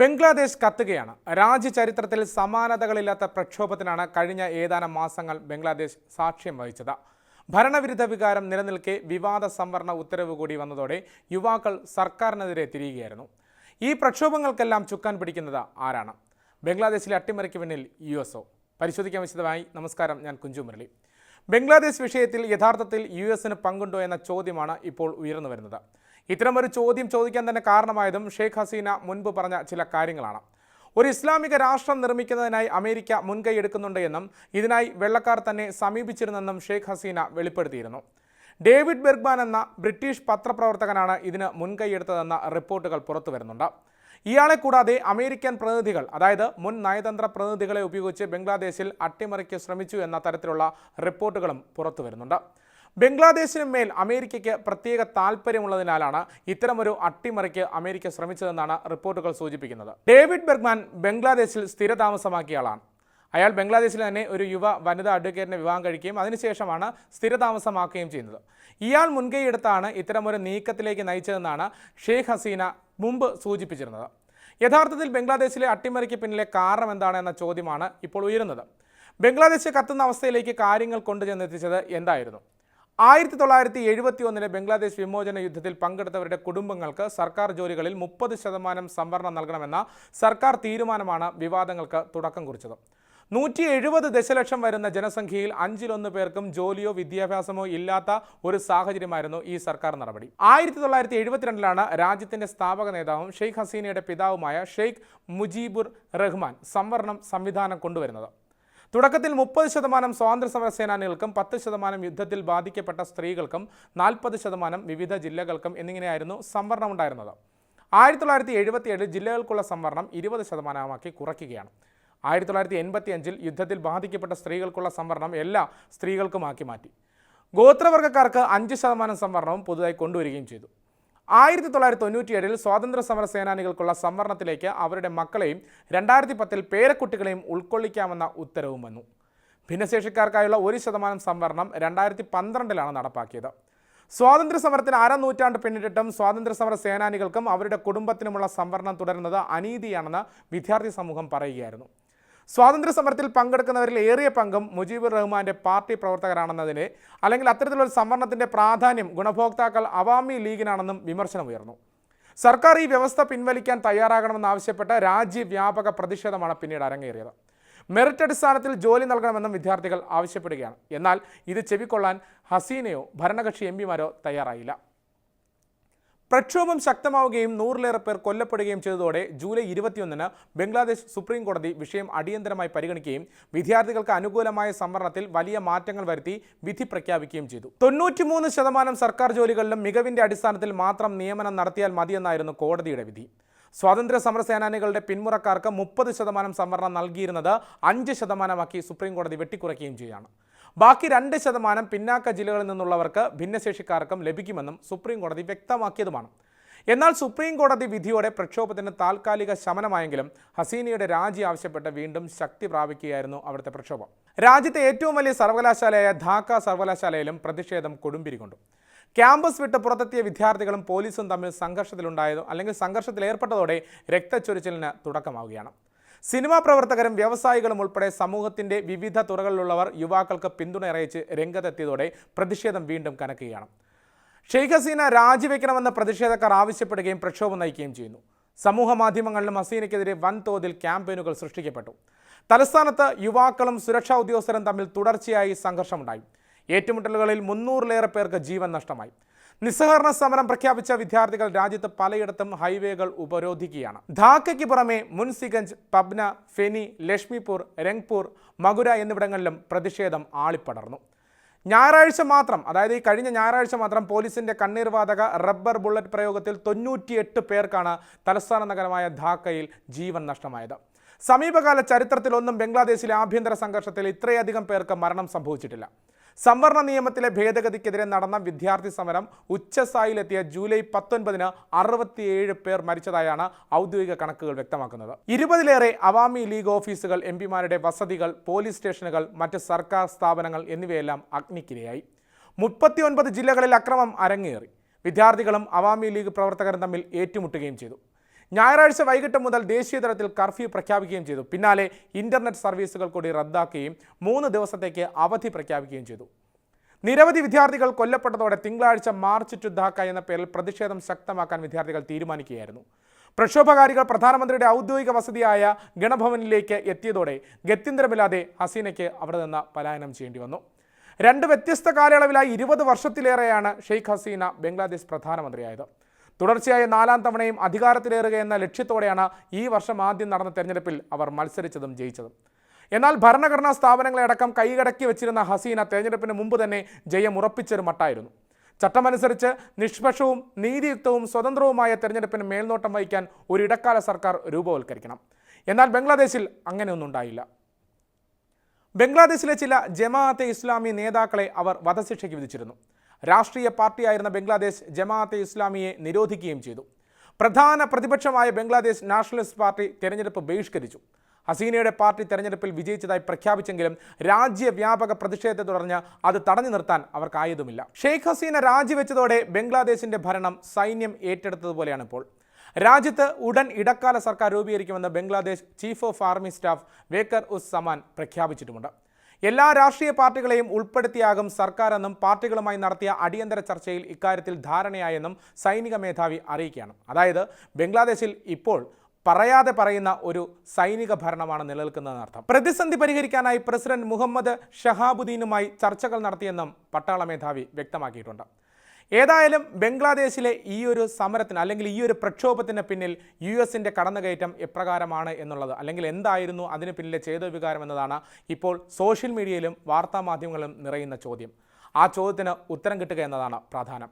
ബംഗ്ലാദേശ് കത്തുകയാണ്. രാജ്യചരിത്രത്തിൽ സമാനതകളില്ലാത്ത പ്രക്ഷോഭത്തിനാണ് കഴിഞ്ഞ ഏതാനും മാസങ്ങൾ ബംഗ്ലാദേശ് സാക്ഷ്യം വഹിച്ചത്. ഭരണവിരുദ്ധ വികാരം നിലനിൽക്കെ വിവാദ സംവരണ ഉത്തരവ് കൂടി വന്നതോടെ യുവാക്കൾ സർക്കാരിനെതിരെ തിരിയുകയായിരുന്നു. ഈ പ്രക്ഷോഭങ്ങൾക്കെല്ലാം ചുക്കാൻ പിടിക്കുന്നത് ആരാണ്? ബംഗ്ലാദേശിലെ അട്ടിമറിക്ക് പിന്നിൽ യു എസ് ഒ. പരിശോധിക്കാൻ വിശദമായി നമസ്കാരം ഞാൻ കുഞ്ചു മുരളി. ബംഗ്ലാദേശ് വിഷയത്തിൽ യഥാർത്ഥത്തിൽ യു എസിന് പങ്കുണ്ടോ എന്ന ചോദ്യമാണ് ഇപ്പോൾ ഉയർന്നു വരുന്നത്. ഇത്തരമൊരു ചോദ്യം ചോദിക്കാൻ തന്നെ കാരണമായതും ഷെയ്ഖ് ഹസീന മുൻപ് പറഞ്ഞ ചില കാര്യങ്ങളാണ്. ഒരു ഇസ്ലാമിക രാഷ്ട്രം നിർമ്മിക്കുന്നതിനായി അമേരിക്ക മുൻകൈ എടുക്കുന്നുണ്ട് എന്നും ഇതിനായി വെള്ളക്കാർ തന്നെ സമീപിച്ചിരുന്നെന്നും ഷെയ്ഖ് ഹസീന വെളിപ്പെടുത്തിയിരുന്നു. ഡേവിഡ് ബെർഗ്മാൻ എന്ന ബ്രിട്ടീഷ് പത്രപ്രവർത്തകനാണ് ഇതിന് മുൻകൈയെടുത്തതെന്ന റിപ്പോർട്ടുകൾ പുറത്തു വരുന്നുണ്ട്. ഇയാളെ കൂടാതെ അമേരിക്കൻ പ്രതിനിധികൾ അതായത് മുൻ നയതന്ത്ര പ്രതിനിധികളെ ഉപയോഗിച്ച് ബംഗ്ലാദേശിൽ അട്ടിമറിക്ക് ശ്രമിച്ചു എന്ന തരത്തിലുള്ള റിപ്പോർട്ടുകളും പുറത്തു വരുന്നുണ്ട്. ബംഗ്ലാദേശിന് മേൽ അമേരിക്കയ്ക്ക് പ്രത്യേക താൽപ്പര്യമുള്ളതിനാലാണ് ഇത്തരമൊരു അട്ടിമറിക്ക് അമേരിക്ക ശ്രമിച്ചതെന്നാണ് റിപ്പോർട്ടുകൾ സൂചിപ്പിക്കുന്നത്. ഡേവിഡ് ബെർഗ്മാൻ ബംഗ്ലാദേശിൽ സ്ഥിരതാമസമാക്കിയ ആളാണ് അയാൾ ബംഗ്ലാദേശിൽ തന്നെ ഒരു യുവ വനിതാ അഡ്വക്കേറ്റിനെ വിവാഹം കഴിക്കുകയും അതിനുശേഷമാണ് സ്ഥിരതാമസമാക്കുകയും ചെയ്യുന്നത്. ഇയാൾ മുൻകൈയെടുത്താണ് ഇത്തരമൊരു നീക്കത്തിലേക്ക് നയിച്ചതെന്നാണ് ഷെയ്ഖ് ഹസീന മുമ്പ് സൂചിപ്പിച്ചിരുന്നത്. യഥാർത്ഥത്തിൽ ബംഗ്ലാദേശിലെ അട്ടിമറിക്ക് പിന്നിലെ കാരണം എന്താണ് എന്ന ചോദ്യമാണ് ഇപ്പോൾ ഉയരുന്നത്. ബംഗ്ലാദേശ് കത്തുന്ന അവസ്ഥയിലേക്ക് കാര്യങ്ങൾ കൊണ്ടുചെന്നെത്തിച്ചത് എന്തായിരുന്നു? ആയിരത്തി തൊള്ളായിരത്തി എഴുപത്തി ഒന്നിലെ ബംഗ്ലാദേശ് വിമോചന യുദ്ധത്തിൽ പങ്കെടുത്തവരുടെ കുടുംബങ്ങൾക്ക് സർക്കാർ ജോലികളിൽ മുപ്പത് ശതമാനം സംവരണം നൽകണമെന്ന സർക്കാർ തീരുമാനമാണ് വിവാദങ്ങൾക്ക് തുടക്കം കുറിച്ചത്. നൂറ്റി എഴുപത് ദശലക്ഷം വരുന്ന ജനസംഖ്യയിൽ അഞ്ചിലൊന്ന് പേർക്കും ജോലിയോ വിദ്യാഭ്യാസമോ ഇല്ലാത്ത ഒരു സാഹചര്യമായിരുന്നു ഈ സർക്കാർ നടപടി. ആയിരത്തി തൊള്ളായിരത്തി എഴുപത്തിരണ്ടിലാണ് രാജ്യത്തിന്റെ സ്ഥാപക നേതാവും ഷെയ്ഖ് ഹസീനയുടെ പിതാവുമായ ഷെയ്ഖ് മുജീബുർ റഹ്മാൻ സംവരണം സംവിധാനം കൊണ്ടുവരുന്നത്. തുടക്കത്തിൽ മുപ്പത് ശതമാനം സ്വാതന്ത്ര്യ സമര സേനാനികൾക്കും പത്ത് ശതമാനം യുദ്ധത്തിൽ ബാധിക്കപ്പെട്ട സ്ത്രീകൾക്കും നാൽപ്പത് ശതമാനം വിവിധ ജില്ലകൾക്കും എന്നിങ്ങനെയായിരുന്നു സംവരണം ഉണ്ടായിരുന്നത്. ആയിരത്തി തൊള്ളായിരത്തി എഴുപത്തിയേഴിൽ ജില്ലകൾക്കുള്ള സംവരണം ഇരുപത് ശതമാനമാക്കി കുറയ്ക്കുകയാണ്. ആയിരത്തി തൊള്ളായിരത്തി എൺപത്തി അഞ്ചിൽ യുദ്ധത്തിൽ ബാധിക്കപ്പെട്ട സ്ത്രീകൾക്കുള്ള സംവരണം എല്ലാ സ്ത്രീകൾക്കുമാക്കി മാറ്റി. ഗോത്രവർഗക്കാർക്ക് അഞ്ച് ശതമാനം സംവരണവും പുതുതായി കൊണ്ടുവരികയും ചെയ്തു. ആയിരത്തി തൊള്ളായിരത്തി തൊണ്ണൂറ്റിയേഴിൽ സ്വാതന്ത്ര്യ സമര സേനാനികൾക്കുള്ള സംവരണത്തിലേക്ക് അവരുടെ മക്കളെയും രണ്ടായിരത്തി പത്തിൽ പേരക്കുട്ടികളെയും ഉൾക്കൊള്ളിക്കാമെന്ന ഉത്തരവും വന്നു. ഭിന്നശേഷിക്കാർക്കായുള്ള ഒരു ശതമാനം സംവരണം രണ്ടായിരത്തി പന്ത്രണ്ടിലാണ് നടപ്പാക്കിയത്. സ്വാതന്ത്ര്യ സമരത്തിന് അര നൂറ്റാണ്ട് പിന്നിട്ടിട്ടും സ്വാതന്ത്ര്യ സമര സേനാനികൾക്കും അവരുടെ കുടുംബത്തിനുമുള്ള സംവരണം തുടരുന്നത് അനീതിയാണെന്ന് വിദ്യാർത്ഥി സമൂഹം പറയുകയായിരുന്നു. സ്വാതന്ത്ര്യ സമരത്തിൽ പങ്കെടുക്കുന്നവരിൽ ഏറിയ പങ്കും മുജീബുർ റഹ്മാന്റെ പാർട്ടി പ്രവർത്തകരാണെന്നതിനെ അല്ലെങ്കിൽ അത്തരത്തിലുള്ള സംവരണത്തിന്റെ പ്രാധാന്യം ഗുണഭോക്താക്കൾ അവാമി ലീഗിനാണെന്നും വിമർശനം ഉയർന്നു. സർക്കാർ ഈ വ്യവസ്ഥ പിൻവലിക്കാൻ തയ്യാറാകണമെന്നാവശ്യപ്പെട്ട് രാജ്യവ്യാപക പ്രതിഷേധമാണ് പിന്നീട് അരങ്ങേറിയത്. മെറിറ്റ് അടിസ്ഥാനത്തിൽ ജോലി നൽകണമെന്നും വിദ്യാർത്ഥികൾ ആവശ്യപ്പെടുകയാണ്. എന്നാൽ ഇത് ചെവിക്കൊള്ളാൻ ഹസീനയോ ഭരണകക്ഷി എം പിമാരോ തയ്യാറായില്ല. പ്രക്ഷോഭം ശക്തമാവുകയും നൂറിലേറെ പേർ കൊല്ലപ്പെടുകയും ചെയ്തതോടെ ജൂലൈ ഇരുപത്തിയൊന്നിന് ബംഗ്ലാദേശ് സുപ്രീം കോടതി വിഷയം അടിയന്തരമായി പരിഗണിക്കുകയും വിദ്യാർത്ഥികൾക്ക് അനുകൂലമായ സംവരണത്തിൽ വലിയ മാറ്റങ്ങൾ വരുത്തി വിധി പ്രഖ്യാപിക്കുകയും ചെയ്തു. തൊണ്ണൂറ്റിമൂന്ന് ശതമാനം സർക്കാർ ജോലികളിലും മികവിന്റെ അടിസ്ഥാനത്തിൽ മാത്രം നിയമനം നടത്തിയാൽ മതിയെന്നായിരുന്നു കോടതിയുടെ വിധി. സ്വാതന്ത്ര്യ സമര സേനാനികളുടെ പിന്മുറക്കാർക്ക് മുപ്പത് ശതമാനം സംവരണം നൽകിയിരുന്നത് അഞ്ച് ശതമാനമാക്കി സുപ്രീം കോടതി വെട്ടിക്കുറയ്ക്കുകയും ചെയ്യുകയാണ്. ബാക്കി രണ്ട് ശതമാനം പിന്നാക്ക ജില്ലകളിൽ നിന്നുള്ളവർക്ക് ഭിന്നശേഷിക്കാർക്കും ലഭിക്കുമെന്നും സുപ്രീം കോടതി വ്യക്തമാക്കിയതുമാണ്. എന്നാൽ സുപ്രീം കോടതി വിധിയോടെ പ്രക്ഷോഭത്തിന് താൽക്കാലിക ശമനമായെങ്കിലും ഹസീനയുടെ രാജി ആവശ്യപ്പെട്ട് വീണ്ടും ശക്തി പ്രാപിക്കുകയായിരുന്നു അവിടുത്തെ പ്രക്ഷോഭം. രാജ്യത്തെ ഏറ്റവും വലിയ സർവകലാശാലയായ ധാക്ക സർവകലാശാലയിലും പ്രതിഷേധം കൊടുമ്പിരിക്കൊണ്ടു ക്യാമ്പസ് വിട്ട് പുറത്തെത്തിയ വിദ്യാർത്ഥികളും പോലീസും തമ്മിൽ സംഘർഷത്തിലുണ്ടായതോ അല്ലെങ്കിൽ സംഘർഷത്തിൽ ഏർപ്പെട്ടതോടെ രക്തച്ചൊരിച്ചിലിന് തുടക്കമാവുകയാണ്. സിനിമാ പ്രവർത്തകരും വ്യവസായികളും ഉൾപ്പെടെ സമൂഹത്തിന്റെ വിവിധ തുറകളിലുള്ളവർ യുവാക്കൾക്ക് പിന്തുണ അറിയിച്ച് രംഗത്തെത്തിയതോടെ പ്രതിഷേധം വീണ്ടും കനക്കുകയാണ്. ഷെയ്ഖ് ഹസീന രാജിവെക്കണമെന്ന് പ്രതിഷേധക്കാർ ആവശ്യപ്പെടുകയും പ്രക്ഷോഭം നയിക്കുകയും ചെയ്യുന്നു. സമൂഹ മാധ്യമങ്ങളിലും ഹസീനയ്ക്കെതിരെ വൻതോതിൽ ക്യാമ്പയിനുകൾ സൃഷ്ടിക്കപ്പെട്ടു. തലസ്ഥാനത്ത് യുവാക്കളും സുരക്ഷാ ഉദ്യോഗസ്ഥരും തമ്മിൽ തുടർച്ചയായി സംഘർഷമുണ്ടായി. ഏറ്റുമുട്ടലുകളിൽ മുന്നൂറിലേറെ പേർക്ക് ജീവൻ നഷ്ടമായി. നിസ്സഹകരണ സമരം പ്രഖ്യാപിച്ച വിദ്യാർത്ഥികൾ രാജ്യത്ത് പലയിടത്തും ഹൈവേകൾ ഉപരോധിക്കുകയാണ്. ധാക്കയ്ക്ക് പുറമെ മുൻസിഗഞ്ച് പബ്ന ഫെനി ലക്ഷ്മിപൂർ രംഗ്പൂർ മകുര എന്നിവിടങ്ങളിലും പ്രതിഷേധം ആളിപ്പടർന്നു. ഞായറാഴ്ച മാത്രം അതായത് ഈ കഴിഞ്ഞ ഞായറാഴ്ച മാത്രം പോലീസിന്റെ കണ്ണീർവാതക റബ്ബർ ബുള്ളറ്റ് പ്രയോഗത്തിൽ തൊണ്ണൂറ്റിയെട്ട് പേർക്കാണ് തലസ്ഥാന നഗരമായ ധാക്കയിൽ ജീവൻ നഷ്ടമായത്. സമീപകാല ചരിത്രത്തിലൊന്നും ബംഗ്ലാദേശിലെ ആഭ്യന്തര സംഘർഷത്തിൽ ഇത്രയധികം പേർക്ക് മരണം സംഭവിച്ചിട്ടില്ല. സംവരണ നിയമത്തിലെ ഭേദഗതിക്കെതിരെ നടന്ന വിദ്യാർത്ഥി സമരം ഉച്ചസായിലെത്തിയ ജൂലൈ പത്തൊൻപതിന് അറുപത്തിയേഴ് പേർ മരിച്ചതായാണ് ഔദ്യോഗിക കണക്കുകൾ വ്യക്തമാക്കുന്നത്. ഇരുപതിലേറെ അവാമി ലീഗ് ഓഫീസുകൾ എം പിമാരുടെ വസതികൾ പോലീസ് സ്റ്റേഷനുകൾ മറ്റ് സർക്കാർ സ്ഥാപനങ്ങൾ എന്നിവയെല്ലാം അഗ്നിക്കിരയായി. മുപ്പത്തിയൊൻപത് ജില്ലകളിൽ അക്രമം അരങ്ങേറി. വിദ്യാർത്ഥികളും അവാമി ലീഗ് പ്രവർത്തകരും തമ്മിൽ ഏറ്റുമുട്ടുകയും ചെയ്തു. ഞായറാഴ്ച വൈകിട്ട് മുതൽ ദേശീയ തലത്തിൽ കർഫ്യൂ പ്രഖ്യാപിക്കുകയും ചെയ്തു. പിന്നാലെ ഇന്റർനെറ്റ് സർവീസുകൾ കൂടി റദ്ദാക്കുകയും മൂന്ന് ദിവസത്തേക്ക് അവധി പ്രഖ്യാപിക്കുകയും ചെയ്തു. നിരവധി വിദ്യാർത്ഥികൾ കൊല്ലപ്പെട്ടതോടെ തിങ്കളാഴ്ച മാർച്ച് ടു ധാക്ക എന്ന പേരിൽ പ്രതിഷേധം ശക്തമാക്കാൻ വിദ്യാർത്ഥികൾ തീരുമാനിക്കുകയായിരുന്നു. പ്രക്ഷോഭകാരികൾ പ്രധാനമന്ത്രിയുടെ ഔദ്യോഗിക വസതിയായ ഗണഭവനിലേക്ക് എത്തിയതോടെ ഗത്യന്തരമില്ലാതെ ഹസീനയ്ക്ക് അവിടെ നിന്ന് പലായനം ചെയ്യേണ്ടി വന്നു. രണ്ട് വ്യത്യസ്ത കാലയളവിലായി ഇരുപത് വർഷത്തിലേറെയാണ് ഷെയ്ഖ് ഹസീന ബംഗ്ലാദേശ് പ്രധാനമന്ത്രിയായത്. തുടർച്ചയായ നാലാം തവണയും അധികാരത്തിലേറുക എന്ന ലക്ഷ്യത്തോടെയാണ് ഈ വർഷം ആദ്യം നടന്ന തെരഞ്ഞെടുപ്പിൽ അവർ മത്സരിച്ചതും ജയിച്ചതും. എന്നാൽ ഭരണഘടനാ സ്ഥാപനങ്ങളെ അടക്കം കൈകടക്കി വെച്ചിരുന്ന ഹസീന തെരഞ്ഞെടുപ്പിന് മുമ്പ് തന്നെ ജയം ഉറപ്പിച്ചൊരു മട്ടായിരുന്നു. ചട്ടമനുസരിച്ച് നിഷ്പക്ഷവും നീതിയുക്തവും സ്വതന്ത്രവുമായ തെരഞ്ഞെടുപ്പിന് മേൽനോട്ടം വഹിക്കാൻ ഒരു ഇടക്കാല സർക്കാർ രൂപവൽക്കരിക്കണം. എന്നാൽ ബംഗ്ലാദേശിൽ അങ്ങനെയൊന്നും ഉണ്ടായില്ല. ബംഗ്ലാദേശിലെ ചില ജമാഅത്തെ ഇസ്ലാമി നേതാക്കളെ അവർ വധശിക്ഷയ്ക്ക് വിധിച്ചിരുന്നു. രാഷ്ട്രീയ പാർട്ടിയായിരുന്ന ബംഗ്ലാദേശ് ജമാഅത്തെ ഇസ്ലാമിയെ നിരോധിക്കുകയും ചെയ്തു. പ്രധാന പ്രതിപക്ഷമായ ബംഗ്ലാദേശ് നാഷണലിസ്റ്റ് പാർട്ടി തെരഞ്ഞെടുപ്പ് ബഹിഷ്കരിച്ചു. ഹസീനയുടെ പാർട്ടി തെരഞ്ഞെടുപ്പിൽ വിജയിച്ചതായി പ്രഖ്യാപിച്ചെങ്കിലും രാജ്യവ്യാപക പ്രതിഷേധത്തെ തുടർന്ന് അത് തടഞ്ഞു നിർത്താൻ അവർക്കായതുമില്ല. ഷെയ്ഖ് ഹസീന രാജിവെച്ചതോടെ ബംഗ്ലാദേശിന്റെ ഭരണം സൈന്യം ഏറ്റെടുത്തതുപോലെയാണ് ഇപ്പോൾ. രാജ്യത്ത് ഉടൻ ഇടക്കാല സർക്കാർ രൂപീകരിക്കുമെന്ന് Bangladesh chief of army staff Waker Uz Zaman പ്രഖ്യാപിച്ചിട്ടുമുണ്ട്. എല്ലാ രാഷ്ട്രീയ പാർട്ടികളെയും ഉൾപ്പെടുത്തിയാകും സർക്കാരെന്നും പാർട്ടികളുമായി നടത്തിയ അടിയന്തര ചർച്ചയിൽ ഇക്കാര്യത്തിൽ ധാരണയായെന്നും സൈനിക മേധാവി അറിയിക്കുകയാണ്. അതായത് ബംഗ്ലാദേശിൽ ഇപ്പോൾ പറയാതെ പറയുന്ന ഒരു സൈനിക ഭരണമാണ് നിലനിൽക്കുന്നതെന്നർത്ഥം പ്രതിസന്ധി പരിഹരിക്കാനായി പ്രസിഡന്റ് മുഹമ്മദ് ഷഹാബുദ്ദീനുമായി ചർച്ചകൾ നടത്തിയെന്നും പട്ടാള മേധാവി വ്യക്തമാക്കിയിട്ടുണ്ട്. ഏതായാലും ബംഗ്ലാദേശിലെ ഈ ഒരു സമരത്തിന് അല്ലെങ്കിൽ ഈ ഒരു പ്രക്ഷോഭത്തിന് പിന്നിൽ യു എസിന്റെ കടന്നുകയറ്റം എപ്രകാരമാണ് എന്നുള്ളത്. അല്ലെങ്കിൽ എന്തായിരുന്നു അതിന് പിന്നിലെ ചേതോവികാരം എന്നതാണ് ഇപ്പോൾ സോഷ്യൽ മീഡിയയിലും വാർത്താമാധ്യമങ്ങളിലും നിറയുന്ന ചോദ്യം. ആ ചോദ്യത്തിന് ഉത്തരം കിട്ടുക എന്നതാണ് പ്രധാനം.